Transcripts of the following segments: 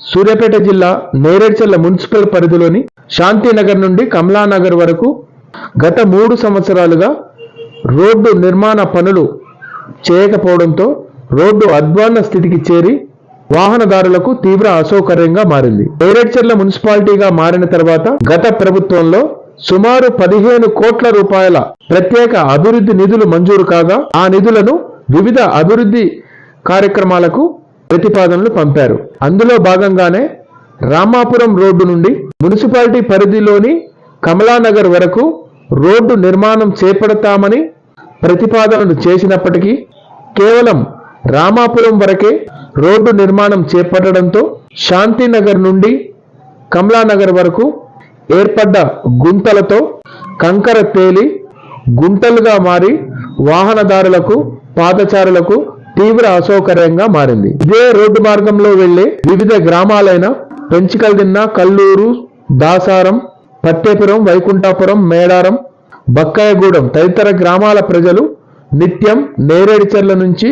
సూర్యాపేట జిల్లా నేరేడ్చర్ల మున్సిపల్ పరిధిలోని శాంతినగర్ నుండి కమలానగర్ వరకు గత మూడు సంవత్సరాలుగా రోడ్డు నిర్మాణ పనులు చేయకపోవడంతో రోడ్డు అధ్వాన్న స్థితికి చేరి వాహనదారులకు తీవ్ర అసౌకర్యంగా మారింది. నేరేడ్చర్ల మున్సిపాలిటీగా మారిన తర్వాత గత ప్రభుత్వంలో సుమారు పదిహేను కోట్ల రూపాయల ప్రత్యేక అభివృద్ధి నిధులు మంజూరు కాగా ఆ నిధులను వివిధ అభివృద్ధి కార్యక్రమాలకు ప్రతిపాదనలు పంపారు. అందులో భాగంగానే రామాపురం రోడ్డు నుండి మున్సిపాలిటీ పరిధిలోని కమలానగర్ వరకు రోడ్డు నిర్మాణం చేపడతామని ప్రతిపాదనలు చేసినప్పటికీ కేవలం రామాపురం వరకే రోడ్డు నిర్మాణం చేపట్టడంతో శాంతినగర్ నుండి కమలానగర్ వరకు ఏర్పడ్డ గుంతలతో కంకర తేలి గుంటలుగా మారి వాహనదారులకు పాదచారులకు తీవ్ర అసౌకర్యంగా మారింది. ఇదే రోడ్డు మార్గంలో వెళ్ళే వివిధ గ్రామాలైన పెంచికల్దిన్న కల్లూరు దాసారం పట్టేపురం వైకుంఠాపురం మేడారం బక్కాయగూడెం తదితర గ్రామాల ప్రజలు నిత్యం నేరేడిచర్ల నుంచి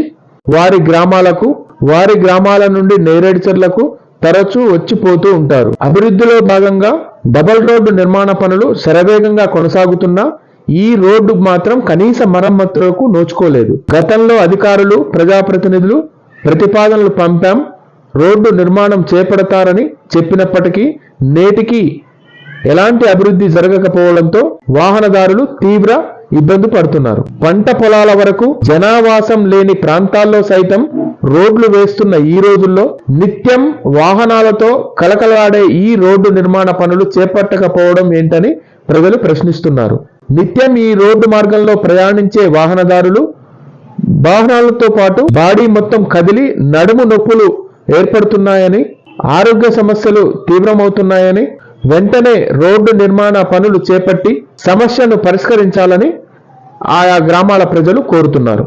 వారి గ్రామాలకు వారి గ్రామాల నుండి నేరేడిచర్లకు తరచూ వచ్చిపోతూ ఉంటారు. అభివృద్ధిలో భాగంగా డబల్ రోడ్డు నిర్మాణ పనులు శరవేగంగా కొనసాగుతున్నా ఈ రోడ్డు మాత్రం కనీస మరమ్మతులకు నోచుకోలేదు. గతంలో అధికారులు ప్రజాప్రతినిధులు ప్రతిపాదనలు పంపాం. రోడ్డు నిర్మాణం చేపడతారని చెప్పినప్పటికీ నేటికి ఎలాంటి అభివృద్ధి జరగకపోవడంతో వాహనదారులు తీవ్ర ఇబ్బంది పడుతున్నారు. పంట పొలాల వరకు జనావాసం లేని ప్రాంతాల్లో సైతం రోడ్లు వేస్తున్న ఈ రోజుల్లో నిత్యం వాహనాలతో కలకలాడే ఈ రోడ్డు నిర్మాణ పనులు చేపట్టకపోవడం ఏంటని ప్రజలు ప్రశ్నిస్తున్నారు. నిత్యం ఈ రోడ్డు మార్గంలో ప్రయాణించే వాహనదారులు వాహనాలతో పాటు బాడీ మొత్తం కదిలి నడుము నొప్పులు ఏర్పడుతున్నాయని ఆరోగ్య సమస్యలు తీవ్రమవుతున్నాయని వెంటనే రోడ్డు నిర్మాణ పనులు చేపట్టి సమస్యను పరిష్కరించాలని ఆయా గ్రామాల ప్రజలు కోరుతున్నారు.